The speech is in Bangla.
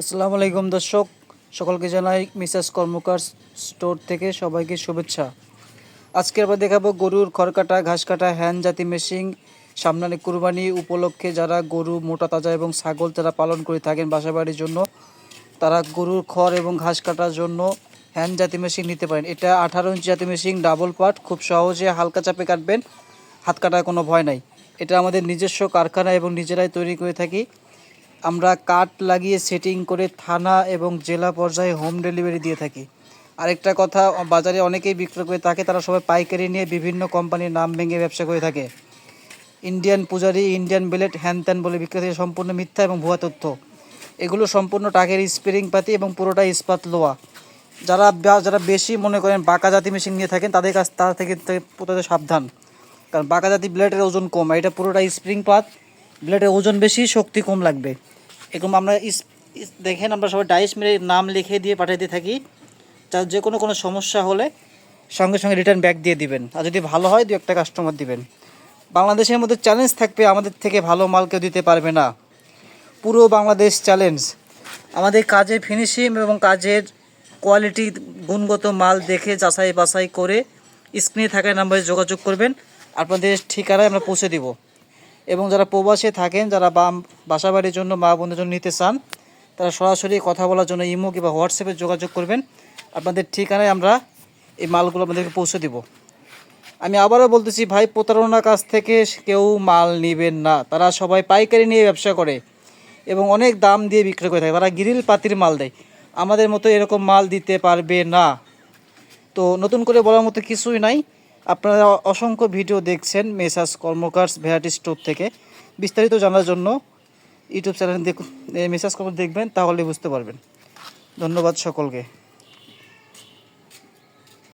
আসসালামু আলাইকুম দর্শক, সকলকে জানাই মিসেস কর্মকার স্টোর থেকে সবাইকে শুভেচ্ছা। আজকে আমরা দেখাবো গরুর খড় কাটা ঘাস কাটা হ্যান জাতি মেশিন সামনে কুরবানি উপলক্ষে যারা গরু, মোটা, তাজা এবং ছাগল যারা পালন করে থাকেন বাসাবাড়ির জন্য, তারা গরুর খড় এবং ঘাস কাটার জন্য হ্যান্ড জাতি মেশিন নিতে পারেন। এটা আঠারো ইঞ্চি জাতি মেশিন ডাবল পার্ট খুব সহজে হালকা চাপে কাটবেন, হাত কাটার কোনো ভয় নাই। এটা আমাদের নিজস্ব কারখানা এবং নিজেরাই তৈরি করে থাকি। আমরা কাঠ লাগিয়ে সেটিং করে থানা এবং জেলা পর্যায়ে হোম ডেলিভারি দিয়ে থাকি। আরেকটা কথা, বাজারে অনেকেই বিক্রয় করে থাকে, তারা সবাই পাইকারি নিয়ে বিভিন্ন কোম্পানির নাম ভেঙে ব্যবসা করে থাকে। ইন্ডিয়ান পূজারি ইন্ডিয়ান বেলেট হ্যান ত্যান বলে বিক্রি থেকে সম্পূর্ণ মিথ্যা এবং ভুয়া তথ্য। এগুলো সম্পূর্ণ টাকের স্প্রিং পাতি এবং পুরোটাই ইস্পাত লোয়া। যারা যারা বেশি মনে করেন বাঁকা জাতি মেশিন নিয়ে থাকেন, তাদের কাছ, তার থেকে প্রথমে সাবধান। কারণ বাঁকা জাতি ব্লেডের ওজন কম এটা পুরোটা স্প্রিং পাত। ব্লেডের ওজন বেশি, শক্তি কম লাগবে। এরকম আমরা দেখেন আমরা সবাই ডাইস মেরে নাম লিখে দিয়ে পাঠিয়ে দিয়ে থাকি। যার যে কোনো কোনো সমস্যা হলে সঙ্গে সঙ্গে রিটার্ন ব্যাক দিয়ে দিবেন। আর যদি ভালো হয়, দু একটা কাস্টমার দিবেন। বাংলাদেশের মধ্যে চ্যালেঞ্জ থাকবে, আমাদের থেকে ভালো মাল কেউ দিতে পারবে না। পুরো বাংলাদেশ চ্যালেঞ্জ আমাদের কাজের ফিনিশিং এবং কাজের কোয়ালিটি গুণগত মাল দেখে যাচাই বাছাই করে স্ক্রিনে থাকা নাম্বারে যোগাযোগ করবেন। আপনাদের ঠিকানায় আমরা পৌঁছে দিব। এবং যারা প্রবাসে থাকেন, যারা বাম বাসা বাড়ির জন্য, মা বোনদের জন্য নিতে চান, তারা সরাসরি কথা বলার জন্য ইমো কিংবা হোয়াটসঅ্যাপে যোগাযোগ করবেন। আপনাদের ঠিকানায় আমরা এই মালগুলো আপনাদেরকে পৌঁছে দিব। আমি আবারও বলতেছি, ভাই, প্রতারণার কাছ থেকে কেউ মাল নেবেন না। তারা সবাই পাইকারি নিয়ে ব্যবসা করে এবং অনেক দাম দিয়ে বিক্রি করে থাকে। তারা গিরিল পাতির মাল দেয়। আমাদের মতো এরকম মাল দিতে পারবে না। তো নতুন করে বলার মতো কিছুই নাই। আপনারা অসংখ্য ভিডিও দেখছেন মেসাস কর্মকার্স ভ্যারাইটি স্টোর থেকে। বিস্তারিত জানার জন্য ইউটিউব চ্যানেল দেখুন মেসাজ কর্ম দেখবেন তাহলে বুঝতে পারবেন। ধন্যবাদ সকলকে।